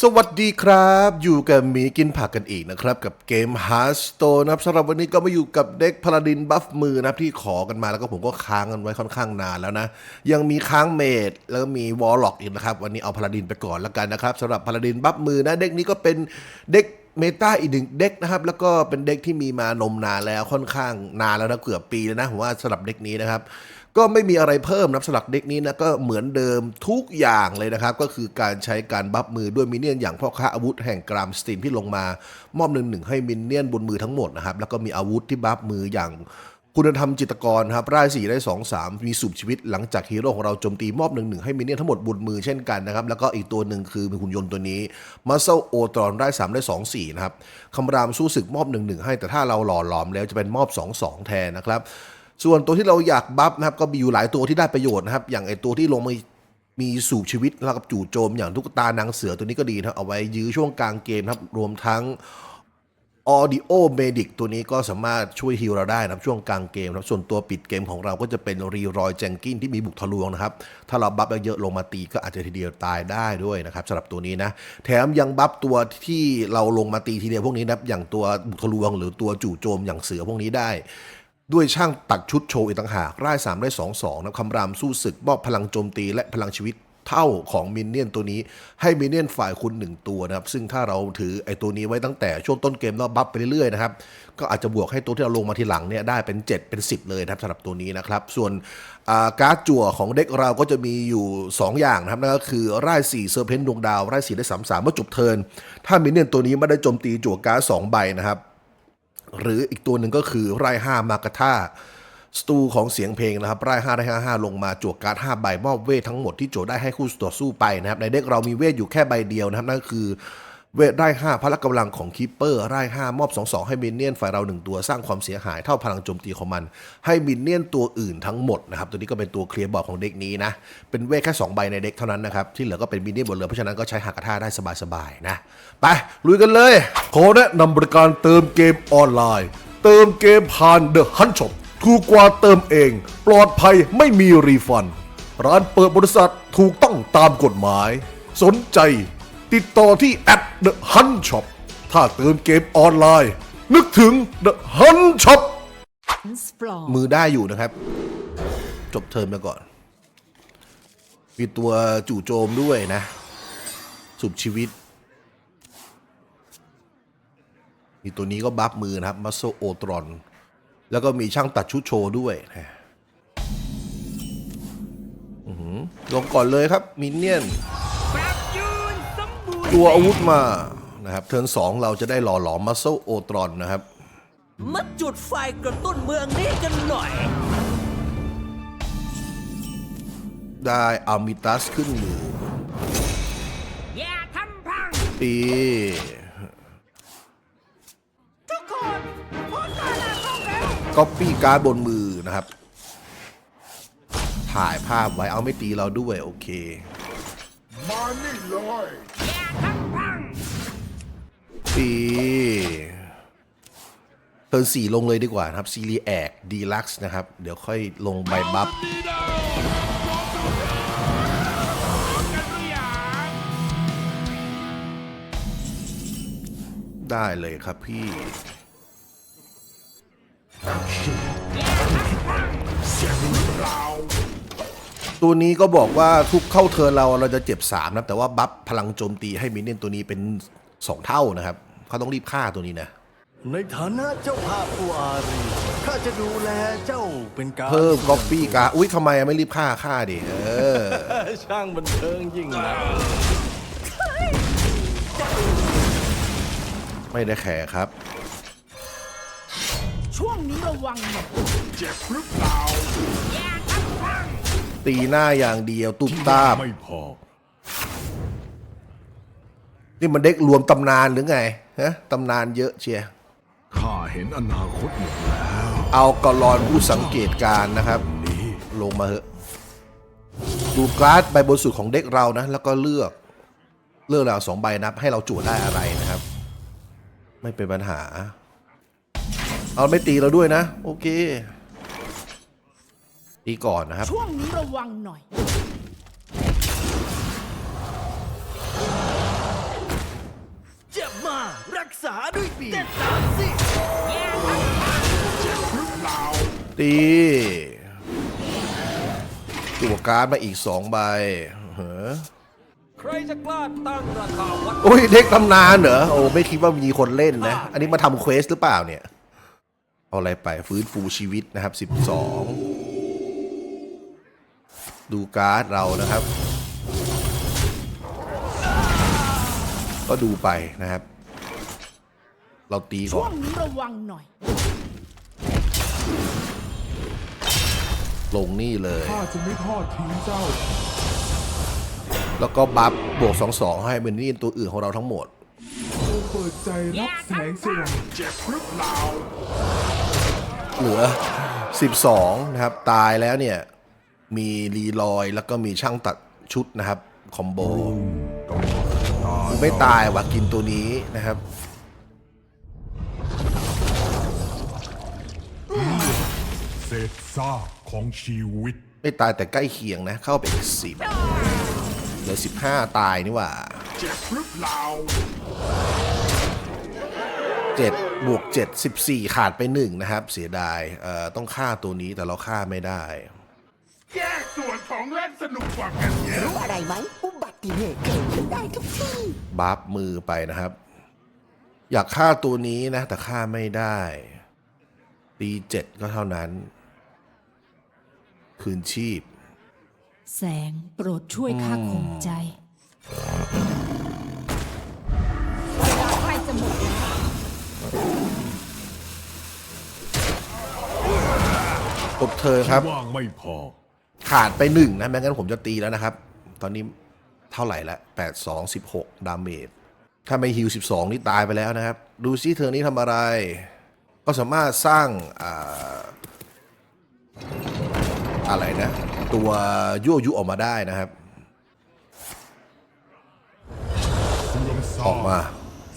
สวัสดีครับ อยู่กับหมีกินผักกันอีกนะครับ กับเกม Hearthstone นะครับสำหรับวันนี้ก็มาอยู่กับเด็กพลาดินบัฟมือนะครับที่ขอกันมาแล้วก็ผมก็ค้างกันไว้ค่อนข้างนานแล้วนะ ยังมีค้างเมดแล้วก็มีวอลล็อกอีกนะครับ วันนี้เอาพลาดินไปก่อนแล้วกันนะครับสำหรับพลาดินบัฟมือนะ เด็กนี้ก็เป็นเด็กเมตาอีกหนึ่งเด็กนะครับ แล้วก็เป็นเด็กที่มีมานมนานแล้วค่อนข้างนานแล้วนะเกือบปีแล้วนะผมว่าสำหรับเด็กนี้นะครับ ก็ไม่มีอะไรเพิ่มนะสำหรับเด็กนี้นะก็เหมือนเดิมทุกอย่างเลยนะครับ ก็คือการใช้การบัฟมือด้วยมินเนี่ยนอย่างพ่อค้าอาวุธแห่งกรามสตีมที่ลงมามอบหนึ่งหนึ่งให้มินเนี่ยนบนมือทั้งหมดนะครับ แล้วก็มีอาวุธที่บัฟมืออย่างคุณธรรมจิตกรครับร่ายสี่ได้2 3มีสูบชีวิตหลังจากฮีโร่ของเราโจมตีมอบหนึ่งหนึ่งให้มินเนี่ยนทั้งหมดบนมือเช่นกันนะครับ แล้วก็อีกตัวหนึ่งคือมีหุ่นยนต์ตัวนี้มาเซลโอตรอนได้3ได้2 4นะครับคำรามสู้ศึกมอบหนึ่งหนึ่งให้แต่ถ้าเราหล่อหลอมแล้วจะเป็นมอบ2 2แทนนะครับ ส่วนตัวที่เราอยากบัฟนะครับก็มีอยู่หลายตัวที่ได้ประโยชน์นะครับ อย่างไอตัวที่ลงมามีสูบชีวิตแล้วกับจู่โจมอย่างตุ๊กตานางเสือตัวนี้ก็ดีนะเอาไว้ยื้อช่วงกลางเกมนะครับรวมทั้ง Audio Medic ตัวนี้ก็สามารถช่วยฮีลเราได้นะครับช่วงกลางเกมครับส่วนตัวปิดเกมของเราก็จะเป็นรีรอยแจงกินที่มีบุกทะลวงนะครับ ถ้าเราบัฟเยอะๆลงมาตีก็อาจจะทีเดียวตายได้ด้วยนะครับสำหรับตัวนี้นะ แถมยังบัฟตัวที่เราลงมาตีทีเดียวพวกนี้นะอย่างตัวบุกทะลวง หรือตัวจู่โจมอย่างเสือพวกนี้ได้ ด้วยช่างตัดชุดโชว์อีกต่างหากร่าย3ได้2 2นะคำรามสู้ศึกมอบพลังโจมตีและพลังชีวิตเท่าของมินเนี่ยนตัวนี้ให้มินเนี่ยนฝ่ายคุณ1ตัวนะครับ ซึ่งถ้าเราถือไอ้ตัวนี้ไว้ตั้งแต่ช่วงต้นเกมแล้วบัฟไปเรื่อยๆนะครับ ก็อาจจะบวกให้ตัวที่เราลงมาทีหลังเนี่ยได้เป็น 7 เป็น 10 เลยนะครับสำหรับตัวนี้นะครับ ส่วนาการ์ดจั่วของเด็กเราก็จะมีอยู่ 2 อย่างนะครับนั่นก็คือไร่าย4เซอร์เพนดวงดาวไร่าย4ได้3 3เมื่อจบเทินถ้ามินเนี่ยนตัวนี้ไม่ได้โจมตีจั่วการ์ดสองใบนะครับ หรืออีกตัวหนึ่งก็คือไร่ห้ามากาธาสตูของเสียงเพลงนะครับไร่ห้าไร่ห้าห้าลงมาจวกการ์ดห้าใบมอบเวททั้งหมดที่โจทย์ได้ให้คู่ต่อสู้ไปนะครับในเด็กเรามีเวทอยู่แค่ใบเดียวนะครับนั่นคือ เวทได้ห้าพละกำลังของคีปเปอร์ไร่ห้ามอบสองสองให้มินเนี่ยนฝ่ายเราหนึ่งตัวสร้างความเสียหายเท่าพลังโจมตีของมัน ให้มินเนี่ยนตัวอื่นทั้งหมดนะครับ ตัวนี้ก็เป็นตัวเคลียร์บอร์ดของเด็กนี้นะ เป็นเวทแค่สองใบในเด็กเท่านั้นนะครับ ที่เหลือก็เป็นมินเนี่ยนหมดเลย เพราะฉะนั้นก็ใช้หากาธาได้สบายๆนะ ไป ลุยกันเลยขอแนะนำบริการเติมเกมออนไลน์ เติมเกมผ่านเดอะฮันช็อปถูกกว่าเติมเอง ปลอดภัยไม่มีรีฟัน ร้านเปิดบริษัทถูกต้องตามกฎหมาย สนใจ ติดต่อที่แอดเดอะฮันช็อปถ้าเติมเกมออนไลน์ นึกถึงเดอะฮันช็อป Sprawl. มือได้อยู่นะครับ จบเทอมไปก่อน มีตัวจู่โจมด้วยนะ สุบชีวิต มีตัวนี้ก็บัฟมือนะครับ มัสโซโอตรอน แล้วก็มีช่างตัดชุดโชว์ด้วยนะอื้อหือลงก่อนเลยครับ มินเนี่ยน ตัวอาวุธมานะครับ เทิร์นสองเราจะได้หล่อหลอมมัสโซโอตรอนนะครับ มาจุดไฟกระตุ้นเมืองนี้กันหน่อย ได้อามิตัสขึ้นมืออย่าทำพังตีทุกคนพอตาลาเข้าแล้วก๊อปปี้การ์ดบนมือนะครับ ถ่ายภาพไว้เอาไม่ตีเราด้วยโอเค มานี่เลยอย่าทำพัง ตีเทิร์นสี่ลงเลยดีกว่านะครับซีรีแอกดีลักซ์นะครับ เดี๋ยวค่อยลงใบบัฟได้เลยครับพี่ตัวนี้ก็บอกว่าทุกเข้าเทิร์นเราเราจะเจ็บ 3 นะ แต่ว่าบัฟพลังโจมตีให้มินเนี่ยนตัวนี้เป็น 2เท่านะครับ เขาต้องรีบฆ่าตัวนี้นะ ในฐานะเจ้าภาพผู้อารีข้าจะดูแลเจ้าเป็นการเพิ่มก๊อปปี้การ์ดอุ้ยทำไมไม่รีบฆ่าฆ่าดิเออ ช่างบันเทิงยิ่งนะไม่ได้แขครับ ช่วงนี้ระวังหน่อยเจ็บหรือเปล่าอย่าทำพังตีหน้าอย่างเดียวตุ้มตามไม่พอ นี่มันเด็กรวมตำนานหรือไงฮะตำนานเยอะเชียร์ข้าเห็นอนาคตหมดแล้วเอากรอนผู้สังเกตการณ์นะครับนี้ลงมาเหอะดูการ์ดใบบนสุดของเด็กเรานะ แล้วก็เลือกเลือกเราสองใบนับ ให้เราจวดได้อะไรนะครับ ไม่เป็นปัญหา เอาไม่ตีเราด้วยนะ โอเคตีก่อนนะครับ ช่วงนี้ระวังหน่อย ด้วยปีกตีตัวการ์ดมาอีกสองใบเฮ้อใครจะกล้าตั้งราคาวัดโอ้ยเด็กตำนานเหรอโอ้ไม่คิดว่ามีคนเล่นนะ อันนี้มาทำเควสหรือเปล่าเนี่ย เอาอะไรไปฟื้นฟูชีวิตนะครับ 12 ดูการ์ดเรานะครับ ก็ดูไปนะครับ เราตีก่ช่อวนงนี้ระวังหน่อย ลงนี่เลย ข้าจะไม่ทอดทิ้งเจ้า แล้วก็บัฟบวก 2 2 ให้เมนนี่ตัวอื่นของเราทั้งหมดโอ้เปิดใจรับแสงสว่างเจ็บหรือเปล่าเหลือ 12 นะครับ ตายแล้วเนี่ย มีรีลอยแล้วก็มีช่างตัดชุดนะครับ คอมโบ ไม่ตายว่ะกินตัวนี้นะครับ ษซากของชีวิต ไม่ตายแต่ใกล้เคียงนะ เข้าไปอีกสิบเหลือ15ตายนี่หว่าเจ็บหรือเปล่า7บวก7 14ขาดไป1นะครับ เสียดายเอ่อต้องฆ่าตัวนี้แต่เราฆ่าไม่ได้ แยกส่วนของเล่นสนุกกว่ากันเยอะรู้อะไรไหมอุบัติเหตุเกิดขึ้นได้ทุกที่บัฟมือไปนะครับ อยากฆ่าตัวนี้นะ แต่ฆ่าไม่ได้ตีเจ็ดก็เท่านั้น คืนชีพ แสงโปรดช่วยข้าคงใจเวลาใกล้จะหมดแล้วกบเธอครับ ว่างไม่พอ ขาดไปหนึ่งนะไม่งั้นผมจะตีแล้วนะครับ ตอนนี้เท่าไหร่ละแปดสองสิบหกดาเมจ ถ้าไม่ฮิวสิบสองนี่ตายไปแล้วนะครับ ดูซิเธอนี้ทำอะไร ก็สามารถสร้าง อ่าอะไรนะ ตัวยั่วยุออกมาได้นะครับเสื่อมซาออกมา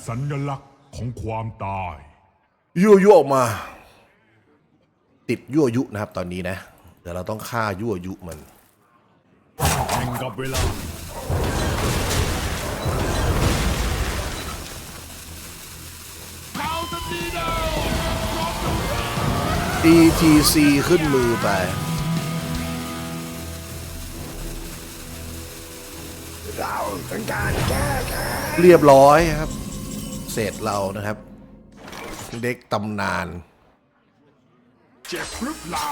สัญลักษณ์ของความตาย ยั่วยุออกมา ติดยั่วยุนะครับตอนนี้นะเดี๋ยวเราต้องฆ่ายั่วยุมันแข่งกับเวลา ETC ขึ้นมือไป เราต้องการแก้แค้นเรียบร้อยครับ เสร็จเรานะครับ เด็กตำนาน เจ็บหรือเปล่า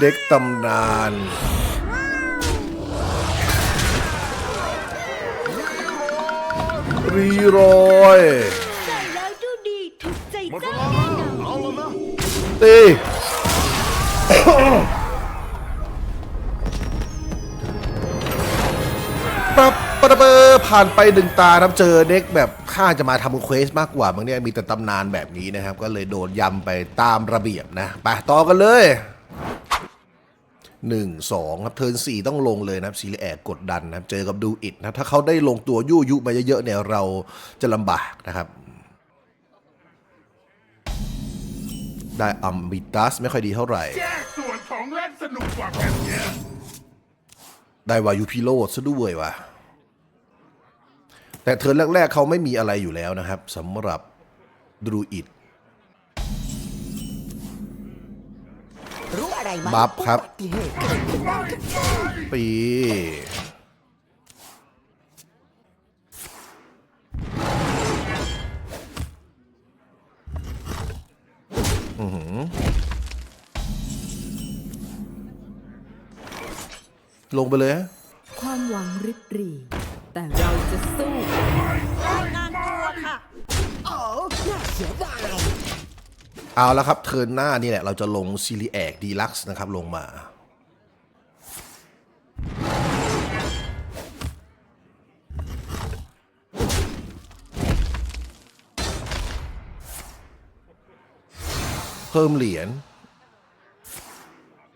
เด็กตำนาน รีโรย ตีปั๊บปะเบอร์ผ่านไปหนึ่งตาครับเจอเด็กแบบข้าจะมาทำเควสมากกว่าบางเนี่ยมีแต่ตำนานแบบนี้นะครับ ก็เลยโดนยำไปตามระเบียบนะไปต่อกันเลยหนึ่งสองครับเทิร์นสี่ต้องลงเลยนะครับซีรีแอกกดดันนะครับเจอกับดูอิดนะถ้าเขาได้ลงตัวยู่ยุมาเยอะๆเนี่ยเราจะลำบากนะครับ ได้อัมบิตัสไม่ค่อยดีเท่าไหร่ แยกส่วนของเล่นสนุกกว่ากันเยอะได้วายุพิโรธซะด้วยว่ะ แต่เทิร์นแรกๆเขาไม่มีอะไรอยู่แล้วนะครับสำหรับดรูอิดรู้อะไรไหมบัฟครับ อุบัติเหตุเกิดขึ้นได้ทุกที่ปี ลงไปเลยฮะความหวังริบหรีแต่เราจะสู้โอ้น่าเสียดายเอาแล้วครับเทิร์นหน้านี่แหละเราจะลงซีรีแอกดีลักซ์นะครับลงมา เพิ่มเหรียญ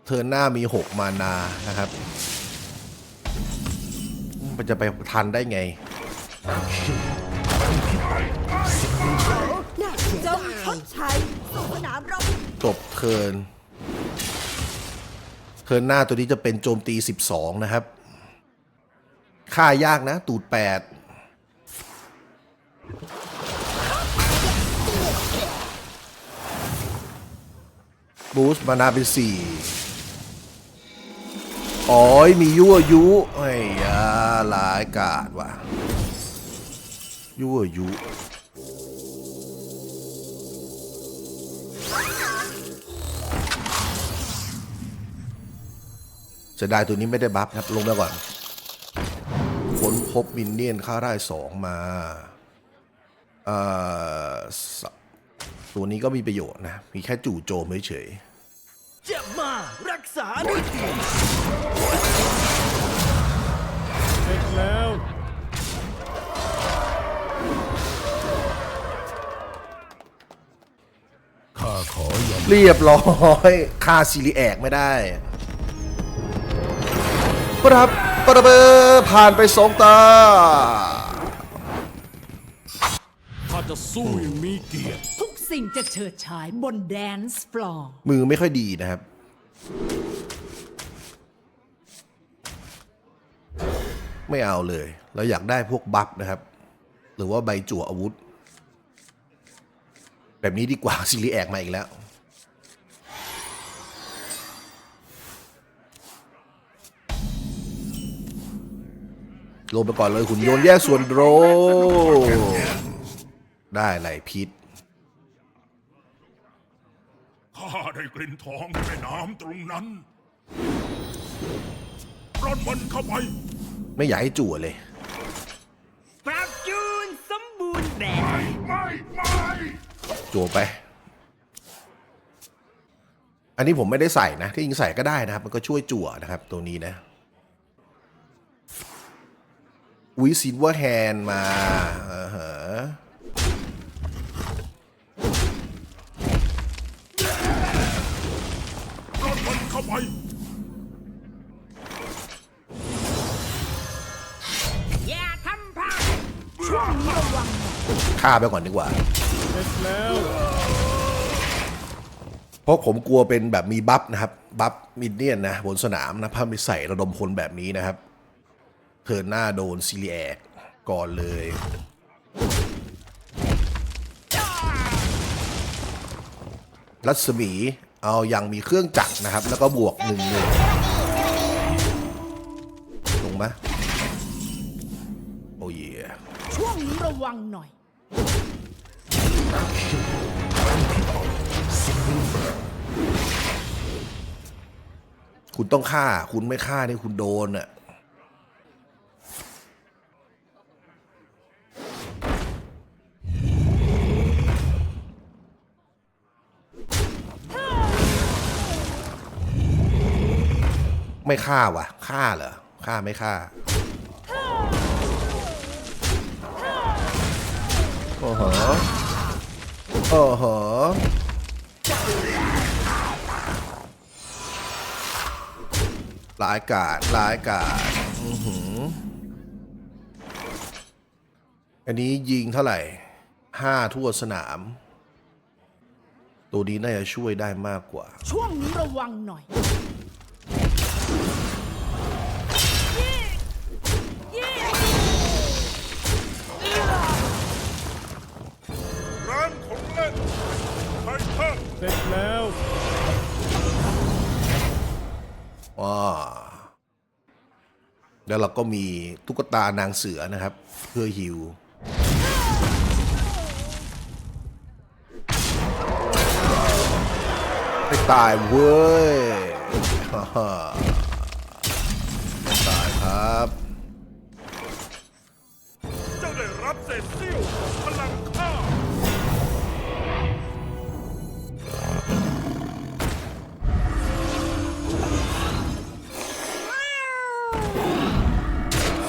เทิร์นหน้ามี 6 มานานะครับ มันจะไปทันได้ไงน่าเสียจงชดใช้สู่สนามรบจบเทิร์นเทิทิร์นหน้าตัวนี้จะเป็นโจมตี 12 นะครับ ค่ายากนะ ตูด 8 บูสต์มานาเป็น 4 อ๋อยมียั่วยุไอ้ยาหลายกาดว่ะ ยั่วยุจะได้ตัวนี้ไม่ได้บัฟครับ ลงมาก่อนค้นพบมินเนี่ยนค่าได้สองมาเอ่อตัวนี้ก็มีประโยชน์นะ มีแค่จู่โจมเฉยเจ็บมารักษาด้วย ดีๆเรียบร้อยค่าซีรีแอกไม่ได้ปรับปรับเบอร์ผ่านไปสองตาถ้าจะสู้อย่างมีเกียรติ ทุกสิ่งจะเฉิดฉายบนแดนซ์ฟลอร์ มือไม่ค่อยดีนะครับ ไม่เอาเลย เราอยากได้พวกบัฟนะครับ หรือว่าใบจั่วอาวุธ แบบนี้ดีกว่าซีรีแอกมาอีกแล้ว ลงไปก่อนเลยหุ่นยนต์แยกส่วนโดรได้ไหลพิษข้าได้กลิ่นทองในแม่น้ำตรงนั้นปล้นมันเข้าไป ไม่อยากให้จั่วเลย ปรับจูนสมบูรณ์แบบ ไม่ไม่จั่วไป อันนี้ผมไม่ได้ใส่นะ ที่ยิงใส่ก็ได้นะครับ มันก็ช่วยจั่วนะครับ ตัวนี้นะวิซินว่าแฮนมาอ่าฮะปล้นมันเข้าไป ฆ่าไปก่อนดีกว่า เพราะผมกลัวเป็นแบบมีบัฟนะครับ บัฟมิดเนียนนะบนสนามนะถ้าไปใส่ระดมพลแบบนี้นะครับเทินหน้าโดนซีเรียกก่อนเลยรัศมี เอายังมีเครื่องจักรนะครับ แล้วก็บวกหนึ่งหนึ่งลงมโระวังหน่อย คุณต้องฆ่า คุณไม่ฆ่านี่คุณโดนอะไม่ฆ่าวะฆ่าเหรอฆ่าไม่ฆ่า โอ้โห โอ้โห หลายกาดหลายกาดอื้อหือ อันนี้ยิงเท่าไหร่ห้าทั่วสนาม ตัวนี้น่าจะช่วยได้มากกว่า ช่วงนี้ระวังหน่อย นว้าแล้วเราก็มีตุ๊กตานางเสือนะครับ เพื่อฮิวไม่ตายเว้ยฮ่าฮ่าไม่ตายครับ เจ้าได้รับเศษเสี้ยวของ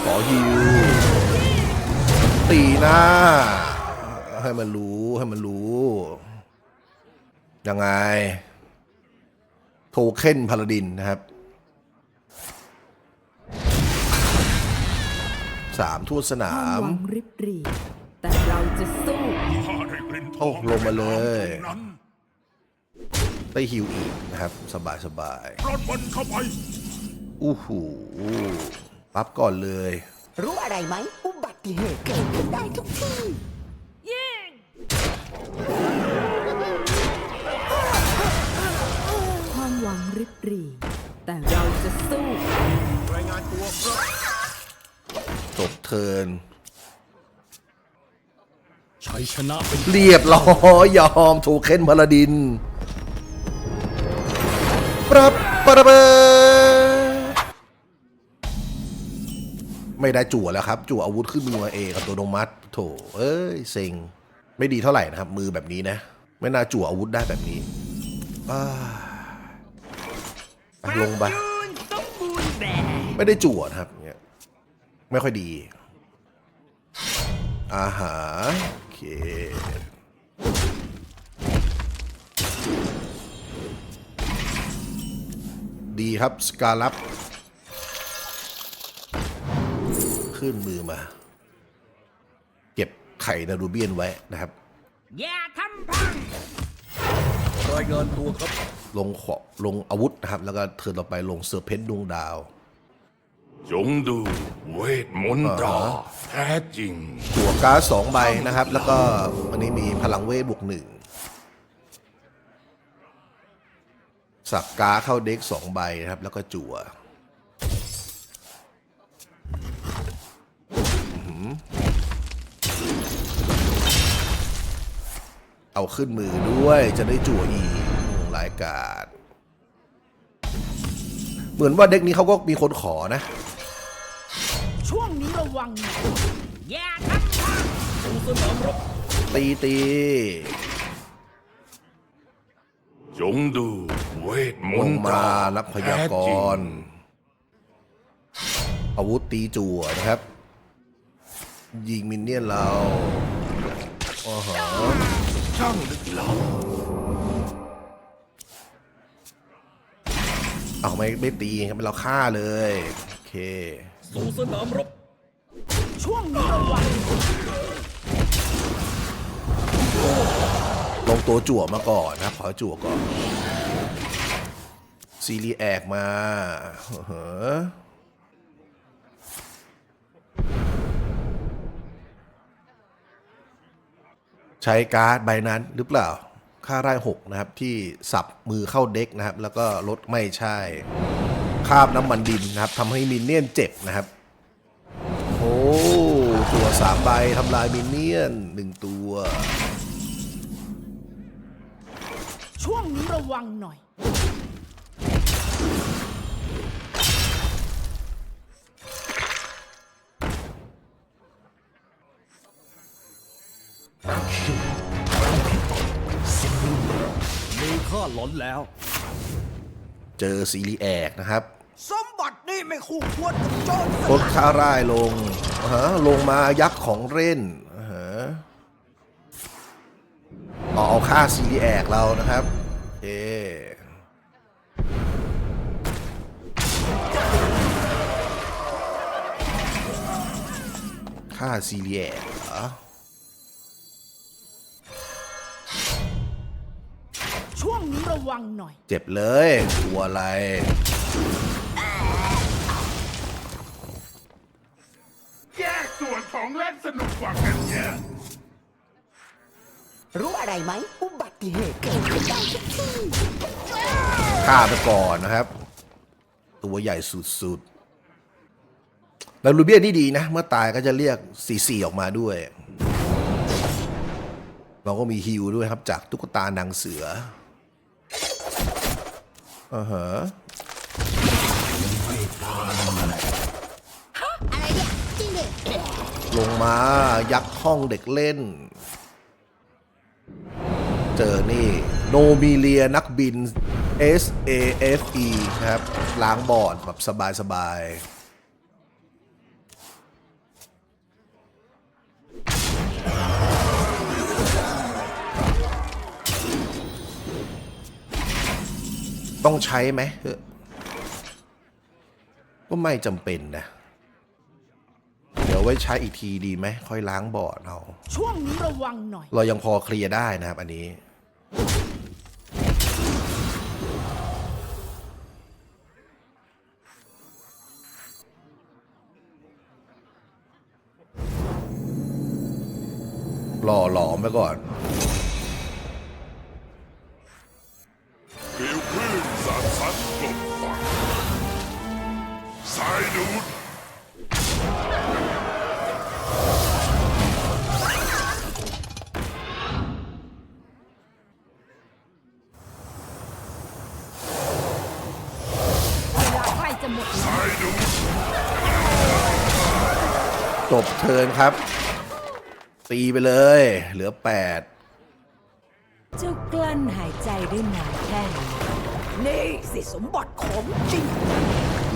ขอฮิวตีหน้า ให้มันรู้ ให้มันรู้ ยังไง โทเค็นพาลาดินนะครับสามทั่วสนาความมหวังริบหรีแต่เราจะสู้ข้าได้กลิ่นทองโอ้ลงมาเลยในแม่น้ำตรงนั้นได้ฮิวอีกนะครับ สบายสบายปล้นมันเข้าไปๆ อู้หูปั๊บก่อนเลย รู้อะไรไหมอุบัติเหตุเกิดขึ้นได้ทุกที่ความหวังริบหรีแต่เราจะสู้จบเทิร์นชัยชนะเป็นเรียบร้อยยอมโทเค็นพาลาดิน ปรับปรับ ไม่ได้จั่วแล้วครับ จั่วอาวุธขึ้นมือเองกับตัวโนมัสโถเอ้ยเซ็งไม่ดีเท่าไหร่นะครับ มือแบบนี้นะ ไม่น่าจั่วอาวุธได้แบบนี้ลงไปไม่ได้จั่วนะครับเนี่ยไม่ค่อยดีอาหารโอเคดีครับสกาลับ ขึ้นมือมา เก็บไข่นารูเบียนไว้นะครับรายงานตัวครับ ลงขอลงอาวุธนะครับ แล้วก็เทิร์นต่อไปลงเซอร์เพนต์ดวงดาว จงดูเวทมนตราแท้จริง ตัวการ์ดสองใบนะครับ แล้วก็อันนี้มีพลังเวทบวกหนึ่งสับการ์ดเข้าเด็กสองใบนะครับ แล้วก็จั่ว เอาขึ้นมือด้วยจะได้จั่วอีกรายการดเหมือนว่าเด็กนี้เขาก็มีคนขอนะ ช่วงนี้ระวังหน่อยอย่าทำท่าตีตีจงดูเวทมลนงตมารารับพยากรณ์อาวุธตีจั่วนะครับ ยิงมินเนี่ยนเราอ๋อฮะ ช่างลึกลับเอาไม่ไม่ตีครับเราฆ่าเลยโอเคสู่สนามรบช่วงนี้ระวังลงตัวจั่วมาก่อนนะครับขอจั่วก่อนซีรีแอกมาอื้อหือ ใช้การ์ดใบนั้นหรือเปล่า ค่าไร่หกนะครับ ที่สับมือเข้าเด็กนะครับ แล้วก็ลดไม่ใช่ คาบน้ำมันดินนะครับทำให้มินเนี่ยนเจ็บนะครับ โอ้ตัวสามใบทำลายมินเนี่ยนหนึ่งตัว ช่วงนี้ระวังหน่อย ลอนแล้ว เจอซีรีแอกนะครับ สมบัตินี่ไม่คู่ควรกับโจรลดค่าร่ายลงอ่าฮะลงมายักษ์ของเล่นอ่าฮะต่อเอาค่าซีรีแอกเรานะครับโอเคค่าซีรีแอก ช่วงนี้ระวังหน่อย เจ็บเลยตัวอะไร แยกส่วนของเล่นสนุกกว่ากันเยอะ รู้อะไรไหมอุบัติเหตุเกิดขึ้นได้ทุกที่ ฆ่าไปก่อนนะครับ ตัวใหญ่สุดๆ แล้วรูเบียนนี่ดีนะ เมื่อตายก็จะเรียกสีสีออกมาด้วย เราก็มีฮิวด้วยครับจากตุ๊กตานางเสือ อ่าฮะอะไรเนี่ยจริงดิลงมายักษ์ห้องเด็กเล่น เจอนี่ โนมิเลียนักบิน S A F E นะครับ ล้างบอร์ดแบบสบายๆ ต้องใช้ไหมก็ไม่จำเป็นนะ เดี๋ยวไว้ใช้อีกทีดีไหมค่อยล้างบ่อเรา ช่วงนี้ระวังหน่อย เรายังพอเคลียร์ได้นะครับ อันนี้ หล่อหลอมไปก่อน เทิร์นครับตีไปเลย เหลือ8เจ้ากลั้นหายใจได้นานแค่ไหนนี่สิสมบัติของจริง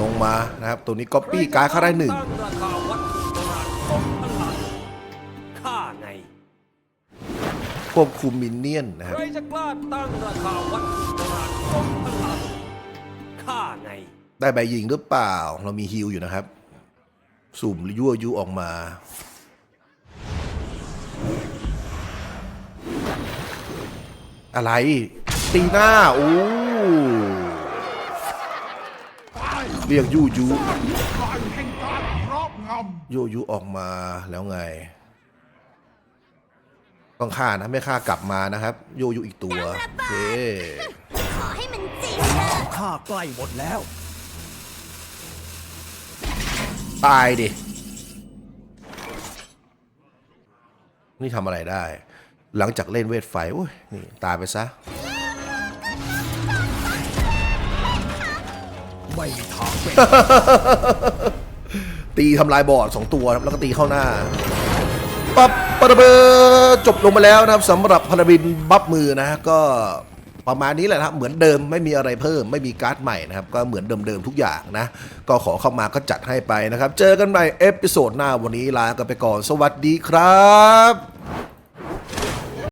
ลงมานะครับ ตัวนี้ก๊อปปี้การ์ดเข้าได้หนึ่งตั้งราคาวัตถุโบราณสองพลังข้าไงควบคุมมินเนี่ยนนะครับ ใครจะกล้าตั้งราคาวัตถุโบราณสองพลังข้าไงได้ใบยิงหรือเปล่า เรามีฮิลอยู่นะครับ สุ่มยั่วยุออกมา อะไร ตีหน้า โอ้เรียกยู่ยุการแห่งการครอบงยั่วยุออกมาแล้วไง ต้องฆ่านะ ไม่ฆ่ากลับมานะครับยั่วยุอีกตัว โอเคขอให้มันจริงเถอะข้าใกล้หมดแล้ว ตายดิ นี่ทำอะไรได้ หลังจากเล่นเวทไฟโอ้ยนี่ตายไปซะ ไม่มีทางเป็นตีทำลายบอร์ดสองตัวครับแล้วก็ตีเข้าหน้า ปั๊บปะระเบอจบลงมาแล้วนะครับสำหรับพาราบินบัฟมือนะฮะก็ ประมาณนี้แหละครับเหมือนเดิมไม่มีอะไรเพิ่มไม่มีการ์ดใหม่นะครับก็เหมือนเดิมๆทุกอย่างนะ ก็ขอเข้ามาก็จัดให้ไปนะครับ เจอกันใหม่เอพิโซดหน้าวันนี้ลากันไปก่อน สวัสดีครับ